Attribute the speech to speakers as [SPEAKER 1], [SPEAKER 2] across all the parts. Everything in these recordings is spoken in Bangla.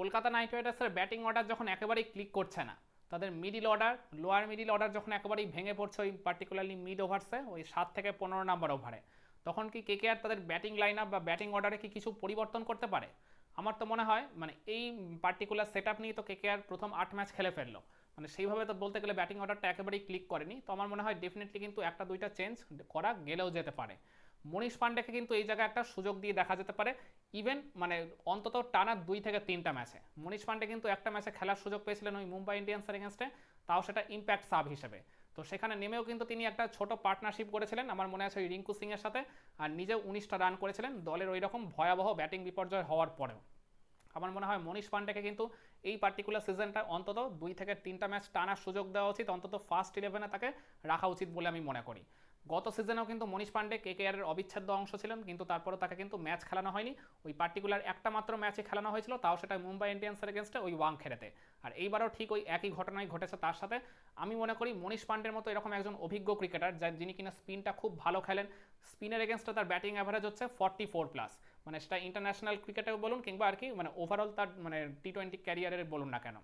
[SPEAKER 1] কলকাতা নাইট রাইডার্সের ব্যাটিং অর্ডার যখন একেবারেই ক্লিক করছে না, তাদের middle order lower middle order যখন একেবারেই ভেঙে পড়ছে ওই পার্টিকুলারলি মিড ওভার্সে ওই সাত থেকে পনেরো নাম্বার ওভারে তখন কি কে কেকেআর তাদের ব্যাটিং লাইন আপ বা ব্যাটিং অর্ডারে কি কিছু পরিবর্তন করতে পারে? আমার তো মনে হয় মানে এই পার্টিকুলার সেট আপ নিয়ে তো কে আর প্রথম আট ম্যাচ খেলে ফেলল। মানে সেইভাবে তো বলতে গেলে ব্যাটিং অর্ডারটা একেবারেই ক্লিক করেনি। তো আমার মনে হয় ডেফিনেটলি কিন্তু একটা দুইটা চেঞ্জ করা গেলেও যেতে পারে। মনীষ পান্ডেকে কিন্তু এই জায়গায় একটা সুযোগ দিয়ে দেখা যেতে পারে। ইভেন মানে অন্তত টানা দুই থেকে তিনটা ম্যাচে মনীষ পান্ডে কিন্তু একটা ম্যাচে খেলার সুযোগ পেয়েছিলেন ওই মুম্বাই ইন্ডিয়ান্সের এগেনস্টে তাও সেটা ইম্প্যাক্ট সাব হিসেবে। তো সেখানে নেমেও কিন্তু তিনি একটা ছোট পার্টনারশিপ করেছিলেন। আমার মনে আছে ওই রিঙ্কু সিংয়ের সাথে। আর নিজেও উনিশটা রান করেছিলেন। দলের ওই রকম ভয়াবহ ব্যাটিং বিপর্যয় হওয়ার পরেও। আমার মনে হয় মনীষ পান্ডেকে কিন্তু এই পার্টিকুলার সিজনটা অন্তত দুই থেকে তিনটা ম্যাচ টানার সুযোগ দেওয়া উচিত। অন্তত ফার্স্ট ইলেভেনে তাকে রাখা উচিত বলে আমি মনে করি। গত সিজনেও কিন্তু মনীষ পান্ডে কে কে এর অবিচ্ছেদ্য অংশ ছিলেন, কিন্তু তারপরেও তাকে কিন্তু ম্যাচ খেলানো হয়নি। ওই পার্টিকুলার একটা মাত্র ম্যাচে খেলানো হয়েছিল, তাও সেটা মুম্বাই ইন্ডিয়ান্সের এগেনস্টে ওই ওয়াং ওয়াংখেড়েতে আর এইবারও ঠিক ওই একই ঘটনাই ঘটেছে তার সাথে। আমি মনে করি মনীষ পান্ডের মতো এরকম একজন অভিজ্ঞ ক্রিকেটার যার যিনি কিনা স্পিনটা খুব ভালো খেলেন, স্পিনের এগেনস্টে তার ব্যাটিং অ্যাভারেজ হচ্ছে ফর্টি ফোর প্লাস মানে সেটা ইন্টারন্যাশনাল ক্রিকেটেও বলুন কিংবা আর কি মানে ওভারঅল তার মানে টি টোয়েন্টি ক্যারিয়ারের বলুন না কেন।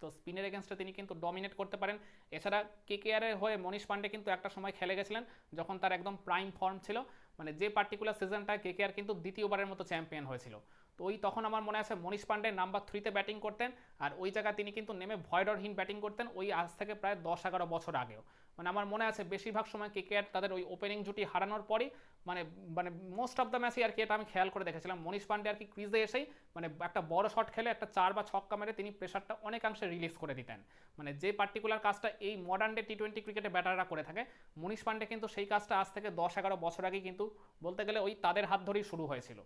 [SPEAKER 1] তো স্পিনের এগেনস্টে তিনি কিন্তু ডমিনেট করতে পারেন। এছাড়া কেকেআরের হয়ে মনীষ পান্ডে কিন্তু একটা সময় খেলে গেছিলেন, যখন তার একদম প্রাইম ফর্ম ছিল। মানে যে পার্টিকুলার সিজনটা কেকেআর কিন্তু দ্বিতীয়বারের মতো চ্যাম্পিয়ন হয়েছিল। তো ওই তখন আমার মনে আছে মনীষ পান্ডে নাম্বার থ্রিতে ব্যাটিং করতেন আর ওই জায়গায় তিনি কিন্তু নেমে ভয়ডরহীন ব্যাটিং করতেন ওই আজ থেকে প্রায় দশ এগারো বছর আগেও। মানে আমার মনে আছে বেশিরভাগ সময় কেকেআর তাদের ওই ওপেনিং জুটি হারানোর পরই মানে মানে মোস্ট অফ দ্য ম্যাচই আর কি এটা আমি খেয়াল করে দেখেছিলাম। মনীষ পান্ডে আর কি ক্রিজে এসেই মানে একটা বড় শট খেলে একটা চার বা ছক্কা মেরে তিনি প্রেশারটা অনেকাংশে রিলিজ করে দিতেন। মানে যে পার্টিকুলার কাজটা এই মডার্ন ডে টি টোয়েন্টি ক্রিকেটে ব্যাটাররা করে থাকে, মনীষ পান্ডে কিন্তু সেই কাজটা আজ থেকে দশ এগারো বছর আগে কিন্তু বলতে গেলে ওই তাদের হাত ধরেই শুরু হয়েছিল।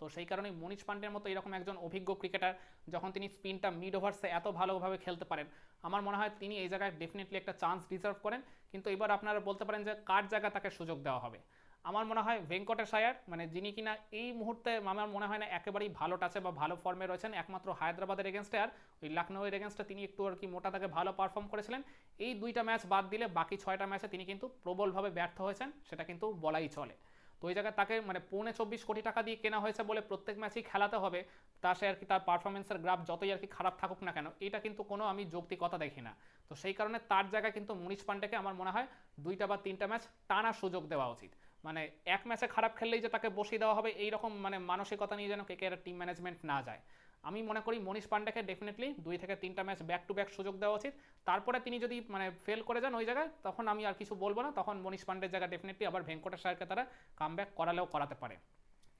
[SPEAKER 1] তো সেই কারণেই মনীষ পান্ডের মতো এরকম একজন অভিজ্ঞ ক্রিকেটার যখন তিনি স্পিনটা মিড ওভার্সে এত ভালোভাবে খেলতে পারেন, আমার মনে হয় তিনি এই জায়গায় ডেফিনেটলি একটা চান্স ডিজার্ভ করেন। কিন্তু এবার আপনারা বলতে পারেন যে কার জায়গা তাকে সুযোগ দেওয়া হবে? আমার মনে হয় ভেঙ্কটেশ আয়ার মানে যিনি কিনা এই মুহূর্তে আমার মনে হয় না একেবারেই ভালো টাচে বা ভালো ফর্মে রয়েছেন, একমাত্র হায়দ্রাবাদের এগেনস্টে আর ওই লখনৌয়ের এগেনস্টে তিনি একটু আর কি মোটা তাকে ভালো পারফর্ম করেছিলেন। এই দুইটা ম্যাচ বাদ দিলে বাকি ছয়টা ম্যাচে তিনি কিন্তু প্রবলভাবে ব্যর্থ হয়েছেন, সেটা কিন্তু বলাই চলে। তো ওই জায়গায় তাকে মানে পৌনে চব্বিশ কোটি টাকা দিয়ে কেনা হয়েছে বলে প্রত্যেক ম্যাচেই খেলাতে হবে। তা সে আর কি তার পারফরমেন্সের গ্রাফ যতই আর কি খারাপ থাকুক না কেন, এটা কিন্তু কোনো আমি যৌক্তিকতা দেখি না। তো সেই কারণে তার জায়গায় কিন্তু মনীষ পান্ডেকে আমার মনে হয় দুইটা বা তিনটা ম্যাচ টানার সুযোগ দেওয়া উচিত। মানে এক ম্যাচে খারাপ খেললেই যে তাকে বসিয়ে দেওয়া হবে, এইরকম মানে মানসিকতা নিয়ে যেন কে কে টিম ম্যানেজমেন্ট না যায়। আমি মনে করি মনীষ পান্ডেকে ডেফিনেটলি দুই থেকে তিনটা ম্যাচ ব্যাক টু ব্যাক সুযোগ দেওয়া উচিত। তারপরে তিনি যদি মানে ফেল করে যান ওই জায়গায়, তখন আমি আর কিছু বলব না। তখন মনীষ পান্ডের জায়গায় ডেফিনেটলি আবার ভেঙ্কটেশ স্যারকে তারা কাম করালেও করাতে পারে।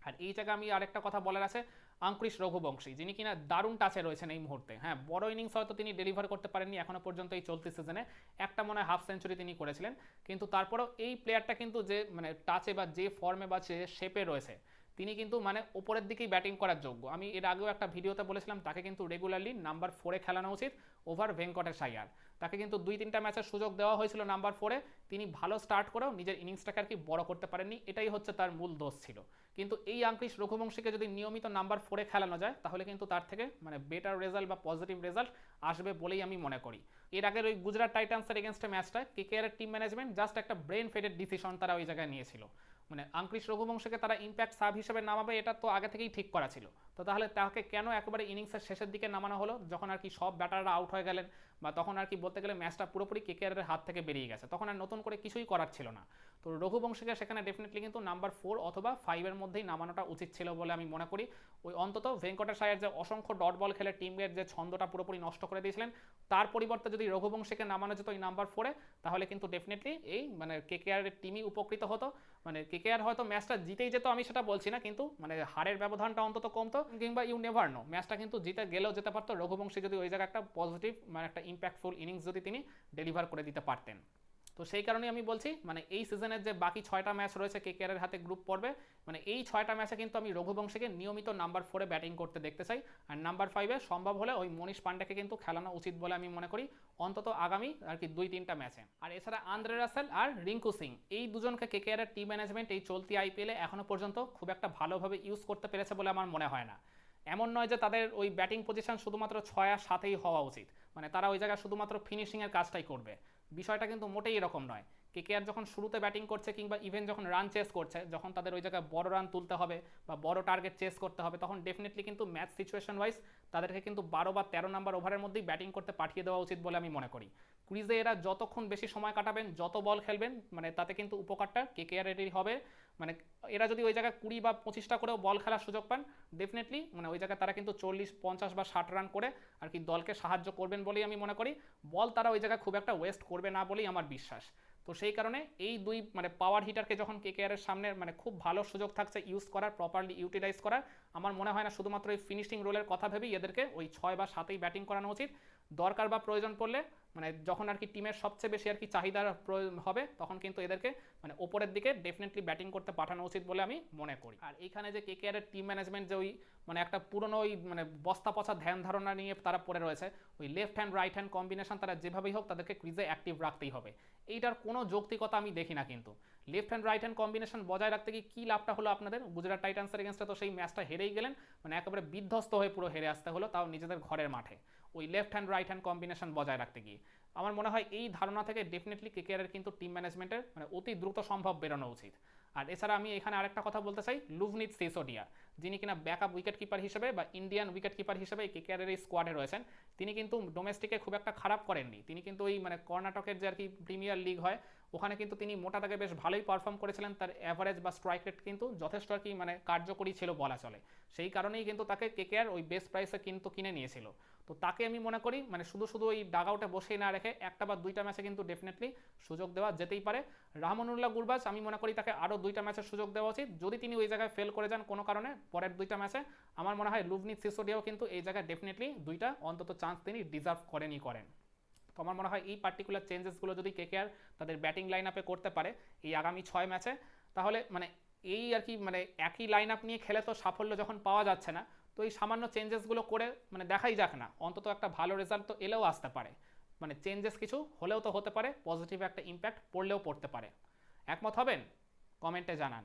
[SPEAKER 1] আর এই জায়গায় আমি আরেকটা কথা বলার আছে, আঙ্কুরিশ রঘুবংশী, যিনি কিনা দারুণ টাচে রয়েছেন এই মুহূর্তে। হ্যাঁ বড় ইনিংস হয়তো তিনি ডেলিভার করতে পারেননি, এখনও পর্যন্ত এই চলতি সিজনে একটা মনে হয় হাফ সেঞ্চুরি তিনি করেছিলেন। কিন্তু তারপরেও এই প্লেয়ারটা কিন্তু যে মানে টাচে বা যে ফর্মে বা যে শেপে রয়েছে তিনি কিন্তু মানে ওপরের দিকেই ব্যাটিং করার যোগ্য। আমি এর আগেও একটা ভিডিওতে বলেছিলাম, তাকে কিন্তু রেগুলারলি নাম্বার ফোরে খেলানো উচিত ওভার ভেঙ্কটেশ আয়ার তাকে কিন্তু দুই তিনটা ম্যাচের সুযোগ দেওয়া হয়েছিল নাম্বার ফোরে তিনি ভালো স্টার্ট করেও নিজের ইনিংসটাকে আর কি বড় করতে পারেননি, এটাই হচ্ছে তার মূল দোষ ছিল। কিন্তু এই আঙ্কৃশ রঘুবংশীকে যদি নিয়মিত নাম্বার ফোরে খেলানো যায়, তাহলে কিন্তু তার থেকে মানে বেটার রেজাল্ট বা পজিটিভ রেজাল্ট আসবে বলেই আমি মনে করি। এর আগের ওই গুজরাট টাইটান্সের এগেনস্টে ম্যাচটা কেকেআর টিম ম্যানেজমেন্ট জাস্ট একটা ব্রেন ফেডেড ডিসিশন তারা ওই জায়গায় নিয়েছিল। মানে আঙ্কৃশ রঘুবংশকে তারা ইম্প্যাক্ট সাব হিসেবে নামাবে, এটা তো আগে থেকেই ঠিক করা ছিল। তো তাহলে তাকে কেন একেবারে ইনিংসের শেষের দিকে নামানো হলো? যখন আর কি সব ব্যাটাররা আউট হয়ে গেলেন বা তখন আর কি বলতে গেলে ম্যাচটা পুরোপুরি কেকেআরের হাত থেকে বেরিয়ে গেছে। তখন আর নতুন করে কিছুই করার ছিল না। তো রঘুবংশীকে সেখানে ডেফিনেটলি কিন্তু নাম্বার ফোর অথবা ফাইভের মধ্যেই নামানোটা উচিত ছিল বলে আমি মনে করি। ওই অন্তত ভেঙ্কটেশ আয়ার যে অসংখ্য ডট বল খেলে টিমের যে ছন্দটা পুরোপুরি নষ্ট করে দিয়েছিলেন, তার পরিবর্তে যদি রঘুবংশীকে নামানো যেত ওই নাম্বার ফোরে তাহলে কিন্তু ডেফিনেটলি এই মানে কেকেআরের টিমই উপকৃত হতো। মানে কেকেআর হয়তো ম্যাচটা জিতেই যেত আমি সেটা বলছি না, কিন্তু মানে হারের ব্যবধানটা অন্তত কমতো, কিংবা ইউ নেভার নো ম্যাচটা কিন্তু জিতে গেলেও যেতে পারতো। রঘুবংশী যদি ওই জায়গায় একটা পজিটিভ মানে একটা ইম্প্যাক্টফুল ইনিংস যদি তিনি ডেলিভার করে দিতে পারতেন। তো সেই কারণেই আমি বলছি মানে এই সিজনের যে বাকি ছয়টা ম্যাচ রয়েছে কেকেআরের হাতে গ্রুপ পড়বে মানে এই ছয়টা ম্যাচে কিন্তু আমি রঘুবংশীকে নিয়মিত নাম্বার ফোরে ব্যাটিং করতে দেখতে চাই। আর নাম্বার ফাইভে সম্ভব হলে ওই মনীষ পান্ডেকে কিন্তু খেলানো উচিত বলে আমি মনে করি, অন্তত আগামী আর কি দুই তিনটা ম্যাচে আর এছাড়া আন্দ্রে রাসেল আর রিঙ্কু সিং, এই দুজনকে কেকেআরের টিম ম্যানেজমেন্ট এই চলতি আইপিএলে এখনও পর্যন্ত খুব একটা ভালোভাবে ইউজ করতে পেরেছে বলে আমার মনে হয় না। এমন নয় যে তাদের ওই ব্যাটিং পজিশন শুধুমাত্র ছয় আর সাতেই হওয়া উচিত। মানে তারা ওই জায়গায় শুধুমাত্র ফিনিশিংয়ের কাজটাই করবে। বিষয়টা কিন্তু মোটেই এরকম নয়। কেকেআর যখন শুরুতে ব্যাটিং করছে কিংবা ইভেন যখন রান চেস করছে, যখন তাদের ওই জায়গায় বড় রান তুলতে হবে বা বড় টার্গেট চেস করতে হবে, তখন ডেফিনেটলি কিন্তু ম্যাচ সিচুয়েশন ওয়াইজ তাদেরকে কিন্তু বারো বা তেরো নাম্বার ওভারের মধ্যেই ব্যাটিং করতে পাঠিয়ে দেওয়া উচিত বলে আমি মনে করি। ক্রিজে এরা যতক্ষণ বেশি সময় কাটাবেন, যত বল খেলবেন মানে তাতে কিন্তু উপকারটা কেকেআরেরই হবে। মানে এরা যদি ওই জায়গায় কুড়ি বা পঁচিশটা করেও বল খেলার সুযোগ পান ডেফিনেটলি মানে ওই জায়গায় তারা কিন্তু চল্লিশ, পঞ্চাশ বা ষাট রান করে আর কি দলকে সাহায্য করবেন বলেই আমি মনে করি। বল তারা ওই জায়গায় খুব একটা ওয়েস্ট করবে না বলেই আমার বিশ্বাস। তো সেই কারণে এই দুই মানে পাওয়ার হিটারকে যখন কেকেআরের সামনে মানে খুব ভালো সুযোগ থাকছে ইউজ করার প্রপারলি ইউটিলাইজ করার, আমার মনে হয় না শুধুমাত্র এই ফিনিশিং রোলের কথা ভেবেই এদেরকে ওই ছয় বা সাতেই ব্যাটিং করানো উচিত। দরকার বা প্রয়োজন পড়লে মানে যখন আর কি টিমের সবচেয়ে বেশি আর কি চাহিদা প্রয়োজন হবে, তখন কিন্তু এদেরকে মানে ওপরের দিকে ডেফিনেটলি ব্যাটিং করতে পাঠানো উচিত বলে আমি মনে করি। আর এইখানে যে কেকেআরের টিম ম্যানেজমেন্ট যে ওই মানে একটা পুরনো ওই মানে বস্তা পচা ধ্যান ধারণা নিয়ে তারা পড়ে রয়েছে, ওই left hand right hand combination তারা যেভাবেই হোক তাদেরকে ক্রিজে অ্যাক্টিভ রাখতেই হবে। এইটার কোনো যৌক্তিকতা আমি দেখি না কিন্তু। Left hand right hand combination বজায় রাখতে গিয়ে কী লাভটা হলো আপনাদের? গুজরাট টাইটান্সের এগেনস্টে তো সেই ম্যাচটা হেরেই গেলেন মানে একেবারে বিধ্বস্ত হয়ে পুরো হেরে আসতে হলো, তাও নিজেদের ঘরের মাঠে। ওই left hand right hand combination বজায় রাখতে গিয়ে। আমার মনে হয় এই ধারণা থেকে ডেফিনেটলি কেকেআরের কিন্তু টিম ম্যানেজমেন্টের মানে অতি দ্রুত সম্ভব বেরোনো উচিত। আর এছাড়া আমি এখানে আরেকটা কথা বলতে চাই লুভনিত সিসোডিয়া যিনি কিনা ব্যাকআপ উইকেট কিপার হিসেবে বা ইন্ডিয়ান উইকেট কিপার হিসেবে কেকেআরের এই স্কোয়াডে রয়েছেন, তিনি কিন্তু ডোমেস্টিকে খুব একটা খারাপ করেননি। তিনি কিন্তু ওই মানে কর্ণাটকের যে আর কি প্রিমিয়ার লিগ হয় ওখানে কিন্তু তিনি মোটা দাগে বেশ ভালোই পারফর্ম করেছিলেন। তার অ্যাভারেজ বা স্ট্রাইক রেট কিন্তু যথেষ্ট আর কি মানে কার্যকরী ছিল বলা চলে। সেই কারণেই কিন্তু তাকে কে কেকেআর ওই বেস্ট প্রাইসে কিন্তু কিনে নিয়েছিল। তো তাকে আমি মনে করি মানে শুধু শুধু ওই ডাগ আউটে বসেই না রেখে একটা বা দুইটা ম্যাচে কিন্তু ডেফিনেটলি সুযোগ দেওয়া যেতেই পারে। রাহমানুল্লাহ গুরবাজ, আমি মনে করি তাকে আরও দুইটা ম্যাচের সুযোগ দেওয়া উচিত। যদি তিনি ওই জায়গায় ফেল করে যান কোনো কারণে, পরের দুইটা ম্যাচে আমার মনে হয় লুভনিত সিসোডিয়াও কিন্তু এই জায়গায় ডেফিনেটলি দুইটা অন্তত চান্স তিনি ডিজার্ভ করেনই করেন। তো আমার মনে হয় এই পার্টিকুলার চেঞ্জেসগুলো যদি কে কেকেআর তাদের ব্যাটিং লাইন আপে করতে পারে এই আগামী ছয় ম্যাচে তাহলে মানে এই আর কি মানে একই লাইন আপ নিয়ে খেলে তো সাফল্য যখন পাওয়া যাচ্ছে না, তো এই সামান্য চেঞ্জেসগুলো করে মানে দেখাই যাক না। অন্তত একটা ভালো রেজাল্ট তো এলেও আসতে পারে। মানে চেঞ্জেস কিছু হলেও তো হতে পারে পজিটিভ একটা ইম্প্যাক্ট পড়লেও পড়তে পারে। একমত হবেন? কমেন্টে জানান।